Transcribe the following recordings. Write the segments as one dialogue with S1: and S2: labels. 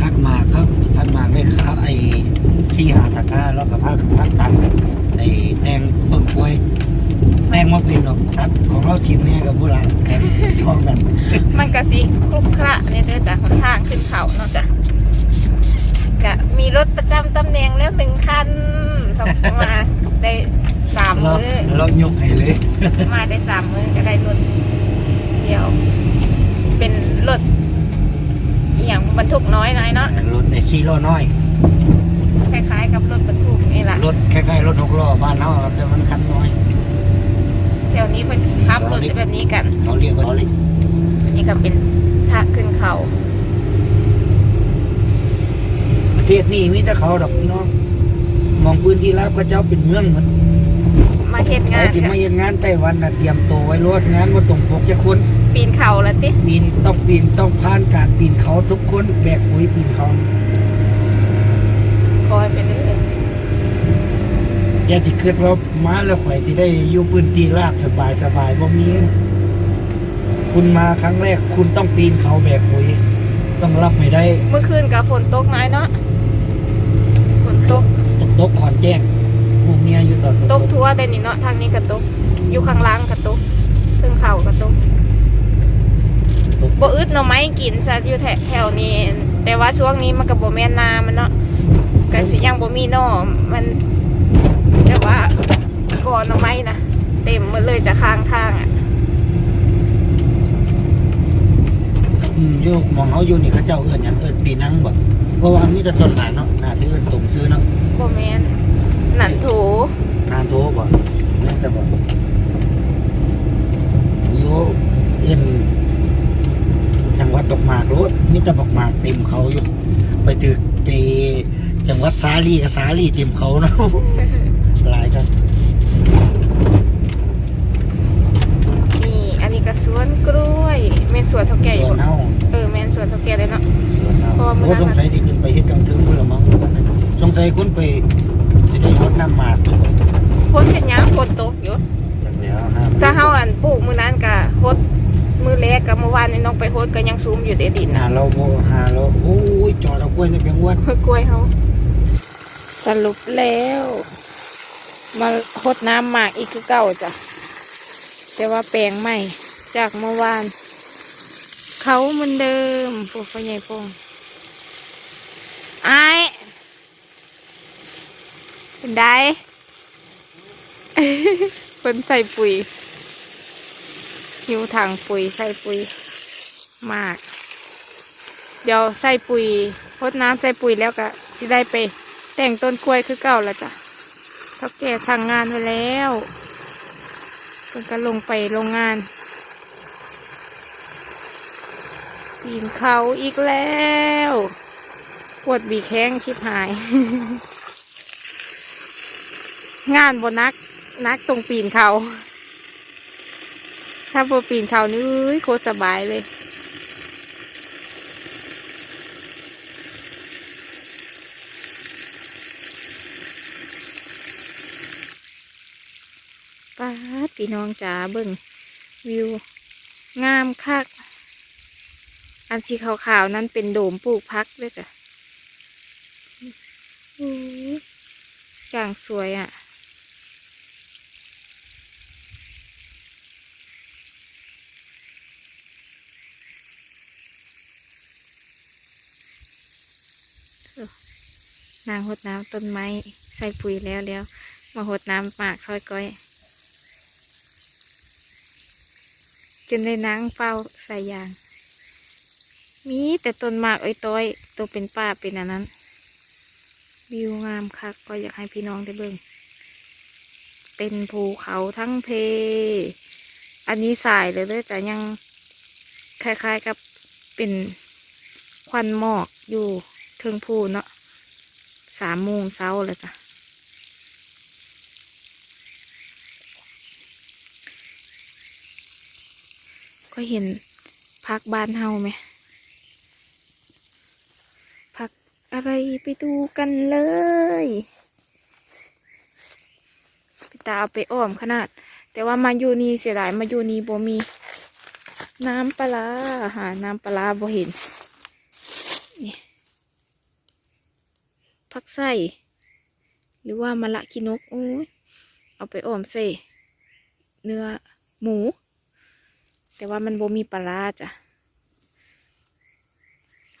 S1: ศร้ากะคัดหมากครับคัดหมากไม่ครับไอ้ที่หาตะกร้าแล้วก็พักพักตังไอ้แตงต้นกล้วยแตงมะเป็นหรอกตัดของเราทีมเนี่ยกับบุราณแตงช่องกัน
S2: มันก็สิคลุกคละเนี่ยเด้อจ้ะหนทางขึ้นเขาเนาะจ้ะกะมีรถประจำตำแหน่งแล้วหนึ่งคันส่งมาได้สาม
S1: เรา
S2: มื้อ
S1: เรายกให้เลย
S2: มาได้สามมื้อก็ได้รถเดียว เป็นรถ อหย่างบรรทุกน้อยหน่อยเนาะ
S1: รถในซีโร่น้อย
S2: คล้ายๆกับรถบรรทุกนี่แหละ
S1: รถคล้ายๆรถหกล้อบ้านเราครับแต่มันคันน้อย
S2: แถวนี้เพิ่นขับรถแบบนี้กัน
S1: เขาเรียกว่าเล็ก
S2: อันนี้ก็เป็นทางขึ้นเขา
S1: ประเทศนี้มีแต่เขาดอกพี่น้อง มองพื้นที่รับก็เจ้าเป็นเมืองเหมือน
S2: มาเฮ็ด
S1: ใครงา
S2: น
S1: ที่
S2: กั
S1: มานเห็นงานไต้หวันน่ะเตรียมตัวไว้รถงานว่าตรงปกจะคน
S2: ปีนเขาแล้วติ
S1: ปีนต้องปีนต้องผ่านการปีนเขาทุกคนแบกปุ๋ยปีนเขา
S2: คอยไปเรื่อย
S1: อย่าที่คิดว่ามาแล้วข่อยที่ได้อยู่พื้นที่ราบสบายสบายบ่มีคุณมาครั้งแรกคุณต้องปีนเขาแบกปุ๋ยต้องรับไม่ได้
S2: เมื่อคืนกับฝนตกน้อยเนาะฝนตก
S1: ตกตกขอนแจ้ง พวกเมียอยู่ตอน
S2: ตกทั่วได้นี่เนาะทางนี้ก็ตก อยู่ข้างล่างก็ตกซึ่งเขาก็ตก
S1: ตก
S2: บ่อึดหน่อไม้กินซะอยู่แถแถวนี้ แต่ว่าช่วงนี้มันก็บ่แม่นนามันเนาะก็สิยังบ่มีหน่อมันแต่ว่าก่อนหน่อไม้นะเต็มหมดเลยจะข้างทางอะ
S1: อืมอยู่หมองเขาอยู่นี่เขาเจ้าเอื้อนหยังเอื้อนปีนังบ่เพราะว่ามีแต่ต้นหนาเนาะหน้าที่เอื้อนตรงซื้อเนาะ
S2: บ่แม่น หนันโถ
S1: นานโทบ่นี่แต่บ่อยู่เอื้อนจังหวัดดอกหมากรถมีแต่ดอกหมากเต็มเขาอยู่ ไปถึงเจจังหวัดสาลีกับสาลีเต็มเขาเนาะ หลายครับ
S2: นี่ อันนี้ก็สวนกล้วยแม่นสวนเท่าแก่อ
S1: ส่
S2: ยู่
S1: วน
S2: บ่
S1: เฮา
S2: เออแม่นสวนเท่าแก่เลยเนาะ
S1: ส่วนเฮา
S2: เพราะว่ามื้อ
S1: โอ้
S2: นั้น
S1: สงสัยที่ขึ้นไปเฮ็ดกลางคืนพุ่นละมั้งสงสัยคุณไป สิได้รดน้ำหมาก
S2: ฝนเป็นหยังฝนตกอยู่
S1: จังเดียวห้าม
S2: ถ้าเฮาอันปลูกมื้อนั้นก็ฮดมื้อแรกกับเมื่อวานนี้น้องไปฮดก็ยังซูมอยู่เดะดิน
S1: หา
S2: น่ะ
S1: เราบ่หาเราโอ้ยจอดเอากล้วยในเพียงอ้วน
S2: เฮ้ยกล้วยเฮาสรุปแล้ว มาฮดน้ำหมากอีกคือเก่าจ้ะ แต่ว่าแปลงใหม่จากเมื่อวาน เขาเหมือนเดิมพวกพ่อใหญ่พงไอ้าย เป็นได้เพิ่นใส่ปุ๋ยหิวถังปุ๋ยใส่ปุ๋ยมาก เดี๋ยวใส่ปุ๋ยพดน้ำใส่ปุ๋ยแล้วก็สิได้ไป แต่งต้นกล้วยคือเก่าแล้วจ้ะเท่าแก่สั่งงานไว้แล้วเพิ่นก็ลงไปโรงงานปีนเขาอีกแล้ว ปวดบีแข้งชิบหาย งานบนนัก นักตรงปีนเขา ถ้าบนปีนเขานี่โคตรสบายเลย ป้าพี่น้องจ๋าเบิ่งวิว งามคัก อันสีขาวๆ นั้นเป็นโดมปลูกพักด้วยจ้ะอู้อย่างสวยอะ นางหดน้ำต้นไม้ใส่ปุ๋ยแล้วแล้ว มาหดน้ำหมากซอยก้อย จนได้นางเฝ้าใส่ยาง มีแต่ต้นหมากไอ้ต้อยตัวเป็นป่าเป็นอันนั้น วิวงามคักก็อยากให้พี่น้องได้เบิ่งเป็นภูเขาทั้งเพ อันนี้สายเลยเด้อจะยังคล้ายๆกับเป็นควันหมอกอยู่ เทิงภูเนาะสามโมงเช้าเลยจ้ะก็เห็นพักบ้านเฮาไหมพักอะไรไปดูกันเลยพี่ตาเอาไปอ้อมขนาด แต่ว่ามาอยู่นี่เสียดายมาอยู่นี่บ่มี น้ำปลาหาน้ำปลาร้าบ่เห็นนี่ พักใส่หรือว่ามะละกินกโอ้ยเอาไปออมใส่เนื้อหมู แต่ว่ามันบ่มีปลาราจ้ะ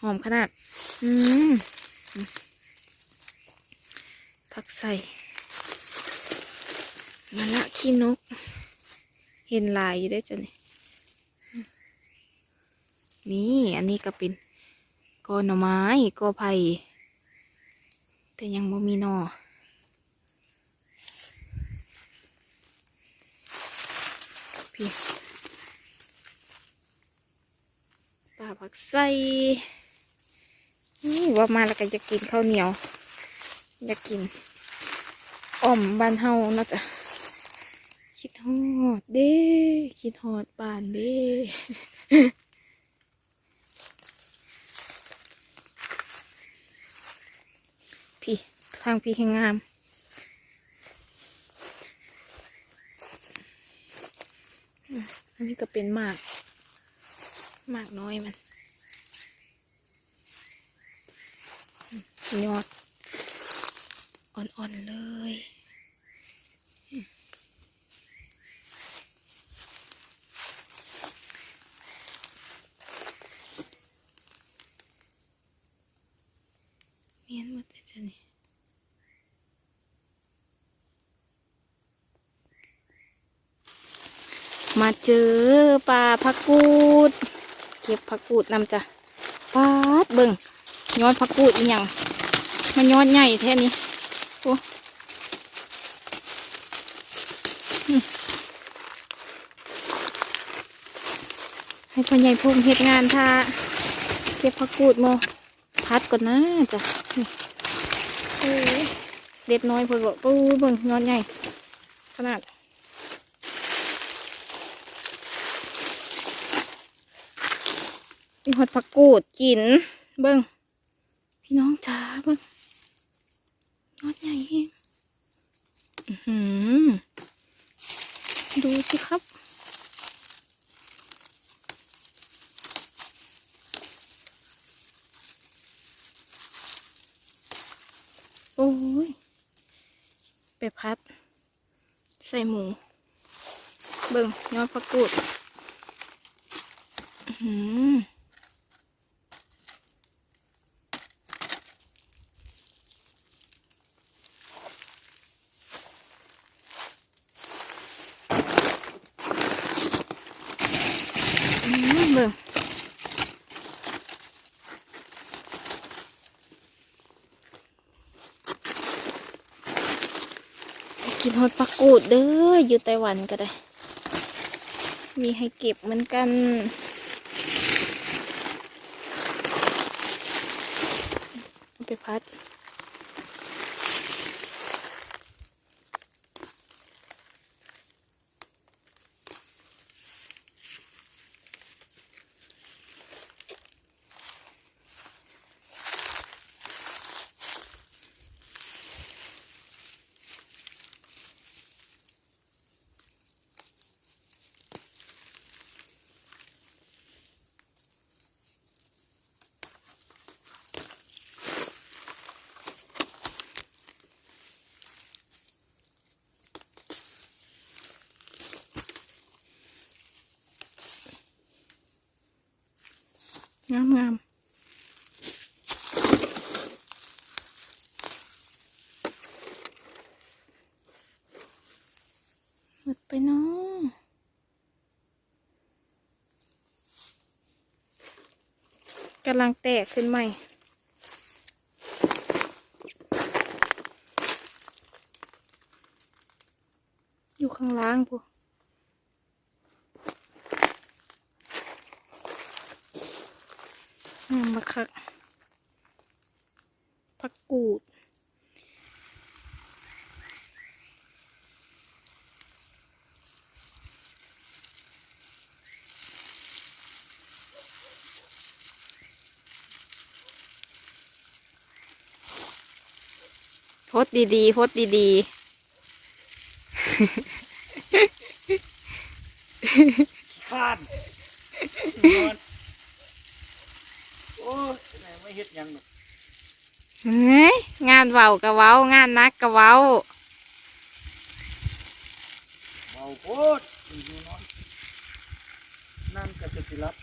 S2: หอมขนาด อืมผักใส่มะละขี้นก เห็นลายอยู่ได้จ้ะนี่นี่ อันนี้ก็เป็นกอหน่อไม้กอไผ่ แต่ยังบ่มีนอพี่ป่าผักไส้นี่ว่ามาแล้วก็จะกินข้าวเหนียว อยากกินอ่อมบ้านเฮานะจ๊ะคิดฮอดเด้ คิดฮอดบ้านเด้ พี่ ทางพีแข่งงาม อันนี้ก็เป็นมาก มากน้อยมัน ยอด อ่อนๆเลยอืมเมียนหมดเลยจ้ะนี่ มาเจอปลาผักกูด เก็บผักกูดนำจ้ะปาดเบิ่งย้อนผักกูดอีหยังมันย้อนใหญ่แท่นี้โอ้ให้พ่อใหญ่พุ่มเฮ็ดงานท่าเก็บผักกูดโมพัดก่อนนะจ้ะเด็ดน้อยเพิ่อกปูเบิ่งย้อนใหญ่ขนาด มีหอดผักกูดกิน เบิ้งพี่น้องจ้าเบิ้งยอดใหญ่เองอือหือดูสิครับโอ้ยไปพัด ใส่หมู เบิ้งยอดผักกูด อื้อหือ อืมเบิ่งกิน ฮอดปักกูดเด้ออยู่ไต้หวันก็ได้ มีให้เก็บเหมือนกัน ไปพัด งามงามหมดไปเนาะกำลังแตกขึ้นใหม่อยู่ข้างล่างพ บักคักผักกูด โพสดีๆโพสดีๆ
S1: ขานนอน ดหยังหรอก
S2: ๆเฮ้ยงานเว้ากะเว้างานนักกะเว้า
S1: เบาโพดอยู่นอนนั่นก็จะสิรับ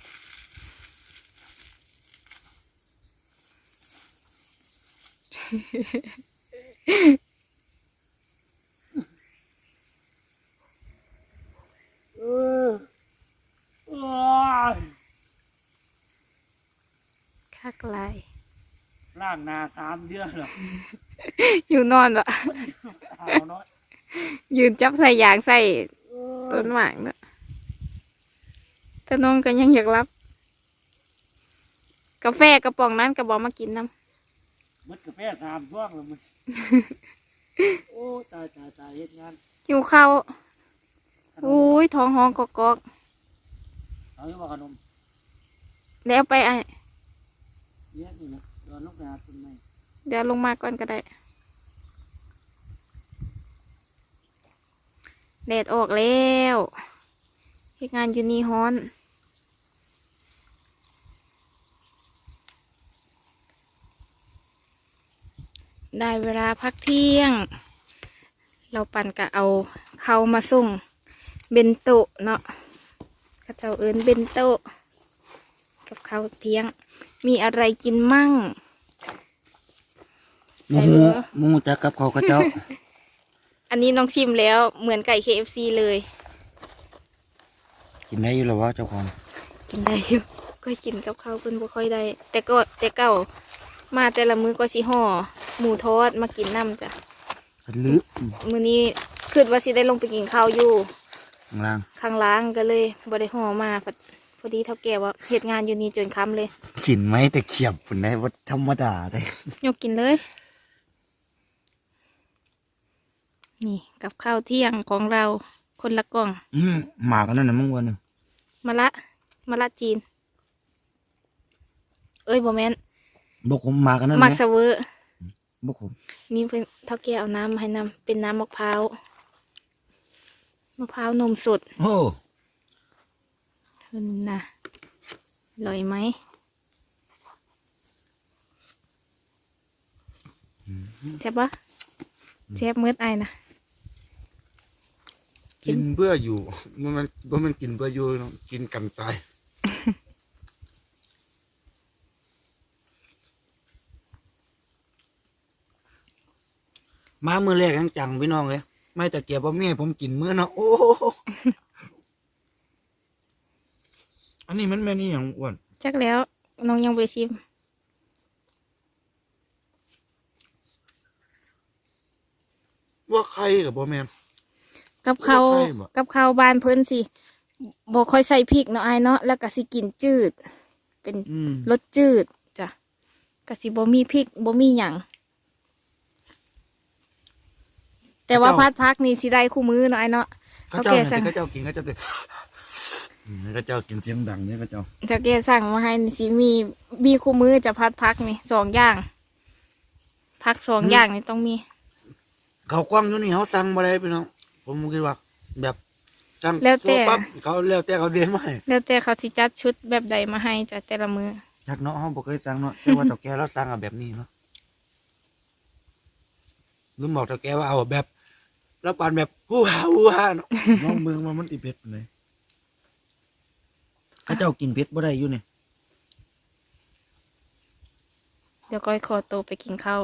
S1: เออโอ้ย
S2: คักหลาย
S1: ล่างนาสามเดือนหรอก
S2: อยู่นอนวะ
S1: เอาน้อย
S2: ยืนจับใส่ยางใส่
S1: เออ
S2: ต้นหมากเนอะแต่น้องก็ยังอยากรับ กาแฟกระป๋องนั้นกระบอกมากินน้
S1: มันกาแฟสามช่วงแล้วมันโอ้ตายตายตายเฮ็ดงานำ
S2: หิวข้าว
S1: ขนม
S2: อุ้ยท้องห้องกอก
S1: เอาอยู่ว่าขนม
S2: ๆแล้วไปไอ
S1: เลี้ยงนี่นะร อนลูกนาต้นไม้
S2: เดี๋ยวลงมาก่อนก็ได้แดดออกแล้วเฮ็ดงานอยู่นี่ฮ้อนได้เวลาพักเที่ยง เราปั่นกะเอาเขามาส่งเบนโตเนาะเข้าเจ้าเอินเบนโตกับเขาเที่ยง มีอะไรกินมั่ง
S1: มูหูหมูจักกับเขากระเจ้า
S2: อันนี้น้องชิมแล้วเหมือนไก่ KFC เลย
S1: กินได้อยู่หรอวะเจ้าของ
S2: กินได้อยู่ก็กินกับข้าวเพิ่นบ่ค่อยได้ แต่ก็แต่เก่ามาแต่ละมื้อก็สิห่อหมูทอดมากินน้ำจ้ะ
S1: ลึก
S2: มื้อนี้คิดว่าสิได้ลงไปกินข้าวอยู่
S1: ข้างล่าง
S2: ข้างล่างก็เลยบ่ได้ห่อมาพอพอดีเท่าแก่ว่าเฮ็ดงานอยู่นี่จนค่ำเลย
S1: กินไหมแต่เขียบผุนได้ว่าธรรมดาได้
S2: ยกกินเลย นี่กับข้าวเที่ยงของเราคนละกล่อง
S1: อืมหมากันนั่นนะมึงวันหนึ่ง
S2: มะละมะละจีน เอ้ยบ่แม่น
S1: บกผมหมากันนั่น
S2: มัก
S1: ไหม
S2: เสเวอร์
S1: บกผม
S2: นี่เพิ่นเท่าแก่เอาน้ำมาให้นำเป็นน้ำมะพร้าวมะพร้าวนมสด
S1: โอ้
S2: เพิ่นนะอร่อยไหมแซ่บปะแซ่บมืดไอายนะ กิ
S3: กิ
S2: น
S3: นเพื่ออยู่มันมันบ่แมันกินเพื่ออยู่เนาะกินกันตาย
S1: มามือแรกยังจังพี่น้องเลยไม่แต่เกียบว่าแม่ผมกินมื้อเนาะโอ้อันนี้มันแม่นี่อย่างอ้วน
S2: จักแล้วน้องยังไปชิม
S3: ว่าใครกับบ่แม่น
S2: กับข้าว
S3: ลวกไข่บ่
S2: กับข้าวบ้านเพิ่นสิบ่ค่อยใส่พริกเนาะไอายเนาะแล้วก็สิกินจืด เป็น
S1: อืม
S2: รสจืดจ้ะกะสิบ่มีพริกบ่มีหยังแต่ว่าพัดพักนี่สิได้คู่มือเนาะไอ้เนาะ
S1: เขา
S2: เขา
S1: เจ้า
S2: แก่
S1: เนี่ย
S2: สั่ง
S1: เขาเจ้ากินเขาเจ้าเด็ดอืมเขาเจ้ากินเสียงดังเนี่ยเขาเจ้า
S2: เจ้าแกสั่งมาให้นี่สิมีมีคู่มือจะพัดพักนี่สองอย่างพักสองอย่างนี่ต้องมี
S1: เขากว้างอยู่นี่เขาสั่งมาได้พี่น้อง ผมคิดว่าแบบสั่ง
S2: แล้วแต่
S1: โทรปั๊บเขาแล้วแต่เขาเดียนมาให้
S2: แล้วแต่เขาสิจัดชุดแบบใดมาให้จ้ะแต่ละมือ
S1: จากเนาะเขาบอกเคยสั่งเนาะแต่ว่าเจ้าแกเราสั่งอะแบบนี้เนาะหรือบอกเจ้าแกว่าเอาแบบแล้วปั่นแบบฮู้ฮาฮู้ฮาเนาะน้องเมืองว่ามันติเผ็ดเลยเขาเจ้ากินเผ็ดบ่ได้อยู่เนี่ย
S2: เดี๋ยวก้อยขอตัวไปกินข้าว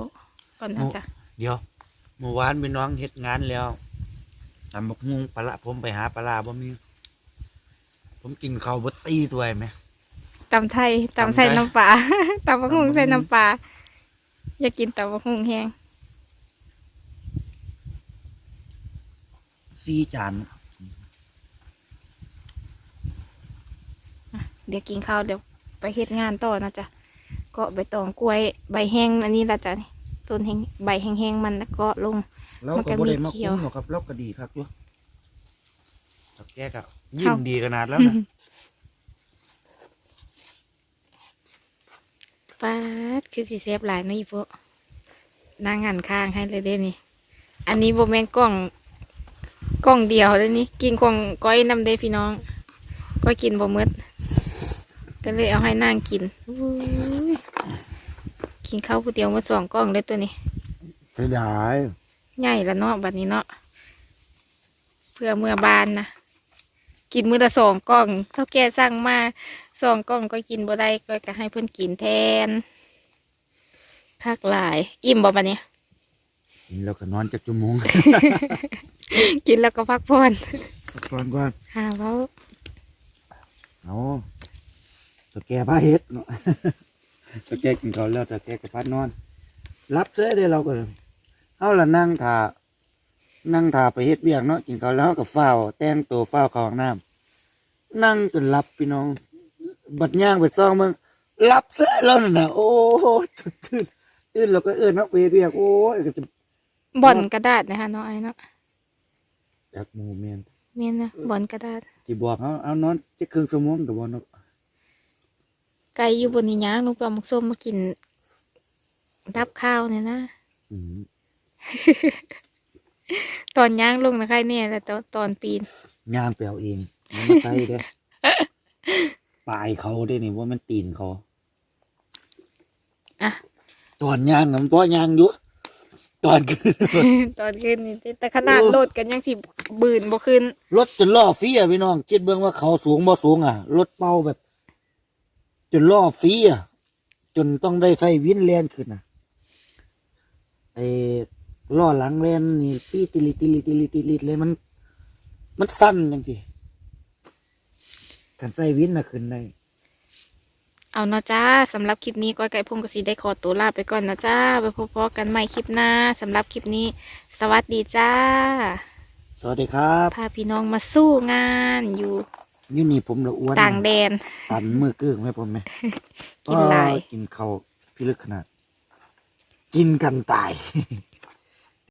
S2: ก่อนนะจ๊ะ
S1: เดี๋ยวเมื่อวานพี่น้องเฮ็ดงานแล้ว ตำบักฮุงปลาร้าผมไปหาปลาร้าบ่มี ผมกินข้าวบดตีตัวไหม
S2: ตำไทยตำใส่น้ำปลา ตำบักหุ่งใส่น้ำปลาอยากกินตำบักหุ่งแห้ง
S1: ซีจาน
S2: เดี๋ยวกินข้าวเดี๋ยวไปเฮ็ดงานต่อนะจ๊ะก็ใบตองกล้วย ใบแห้งอันนี้ละจ้ะนี่ต้นแห้งใบแห้งๆมันแล้วก็ลง
S1: เรา
S2: มันก็
S1: ก็บ่ได้
S2: มี
S1: มา
S2: เขียว
S1: คุ้มหรอกครับเราก็ดีครับอยู่กับแกก็ยิ้
S2: ครั
S1: ม
S2: บ
S1: ดีขนาดแล้วนะ
S2: ป้าดคือสีเซฟหลายนะอีพวกนั่งหันข้างให้เลยเด้นี่ อันนี้โบแมนกล้องกล้องเดียวเลยนี่กินกล้องก้อยนำเด้พี่น้อง ก้อยกินบ่หมดก็เลยเอาให้นั่งกินอุ้ยกินข้าวผู้เดียวมาสองกล้องเลยตัวนี้
S1: เสียดาย
S2: ใหญ่ละเนาะบัดนี้เนาะเพื่อเมื่อบานนะกินมื้อละสองกล่อง เท่าแก่สั่งมาสองกล่องก็กินบ่ได้ก็ก็ให้เพิ่นกินแทนคักหลาย อิ่มบ่บัดนี้
S1: กินแล้วก็นอนจักชั่วโมง
S2: กินแล้วก็พักผ่อน
S1: ก่อนก่อน
S2: หาเว้า
S1: เอาตะแกผ้าเฮ็ดเนาะตะแกกินข้าวแล้วตะแกก็พัดนอนรับเสื้อได้เราก็ เอาละนั่งถ่านั่งถ่าไปเฮ็ดเวียกเนาะกินข้าวแล้วเราก็เฝ้าวแต่งตัวเฝ้าวเข้าห้องน้ำนั่งจนหลับพี่น้อง บัดย่างไปซ่องมึงรับเสื้อแล้วนั่นน่ะโอ้โหตื่นตื่นเราก็เอื้อนนักเวทเวียกโอ้ยก็จะ
S2: บ่อนกระดาษนะคะเนาะไอ้เนาะ
S1: จากหมูเมน
S2: เมียนนะบ่อนกระดาษ
S1: ที่บอกเขาเอานอนจะครึ่งชั่วโมงกับบนก
S2: ไก่อยู่บนนี้ย่างลูกปลาหมึกส้มมากินรับข้าวเนี่ยนะ
S1: อืม
S2: ตอนย่างลงนะใครเนี่ยแต่ตอนตอนปีน
S1: ย่างไปเอาเองมันมาใส่เด้อปลายเขาได้นี่ว่ามันตีนเขา
S2: อะ
S1: ตอนย่างน้ำตัวย่างอยู่ตอนขึ้น
S2: ตอนขึ้นนี่แต่ขนาดโหลดกันยังสิบืนบ่ขึ้น
S1: รถจนล่อฟรีอะพี่น้องคิดเบิ่งว่าเขาสูงบ่สูงอะรถเป่าแบบ จนล่อฟรีอะจนต้องได้ใช้วินแลนขึ้นอะไอ้ ล่อหลังแลนนี่ตีติลิติลิติลิติลิเลยมัน มันสั้นจังสิกันใช้วินน่ะขึ้นได้
S2: เอานะจ้าสำหรับคลิปนี้ก้อยไก่พงกสีได้ขอตัวลาไปก่อนนะจ้าไปพบๆกันใหม่คลิปหน้าสำหรับคลิปนี้ สวัสดีจ้า
S1: สวัสดีครับ
S2: พาพี่น้องมาสู้งานอยู่
S1: นี่นี่ผมละอ้วน
S2: ต่างแดน
S1: ตันมือเกื้องไหมผมไหม
S2: กินลาย
S1: กินเขาวพิลึกขนาด กินกันตาย